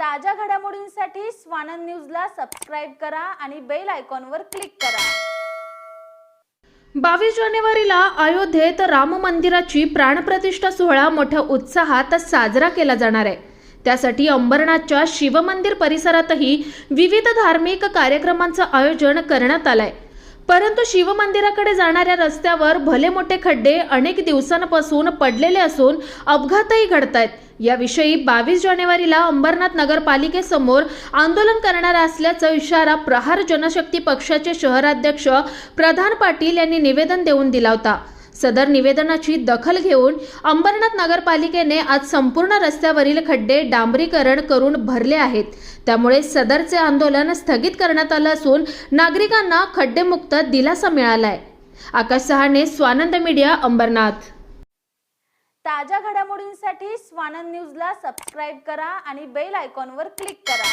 ताज्या घडामोडींसाठी स्वानंद न्यूजला सबस्क्राईब करा आणि बेल आयकॉनवर क्लिक करा. बावीस जानेवारीला अयोध्येत राम मंदिराची प्राणप्रतिष्ठा सोहळा मोठ्या उत्साहात साजरा केला जाणार आहे. त्यासाठी अंबरनाथच्या शिवमंदिर परिसरातही विविध धार्मिक कार्यक्रमांचं आयोजन करण्यात आलं आहे परंतु शिवमंदिराकडे जाणाऱ्या रस्त्यावर भले मोठे खड्डे अनेक दिवसांपासून पडलेले असून अपघातही घडत आहेत याविषयी बावीस जानेवारीला अंबरनाथ नगरपालिकेसमोर आंदोलन करणार असल्याचा इशारा प्रहार जनशक्ती पक्षाचे शहराध्यक्ष प्रधान पाटील यांनी निवेदन देऊन दिला होता. सदर निवेदनाची दखल घेऊन अंबरनाथ नगरपालिकेने आज संपूर्ण रस्त्यावरील खड्डे डांबरीकरण करून भरले आहेत. त्यामुळे सदरचे आंदोलन स्थगित करण्यात आलं असून नागरिकांना खड्डेमुक्त दिलासा मिळालाय. आकाश सहाने स्वानंद मीडिया अंबरनाथ. ताज्या घडामोडींसाठी स्वानंद न्यूजला सबस्क्राईब करा आणि बेल आयकॉनवर क्लिक करा.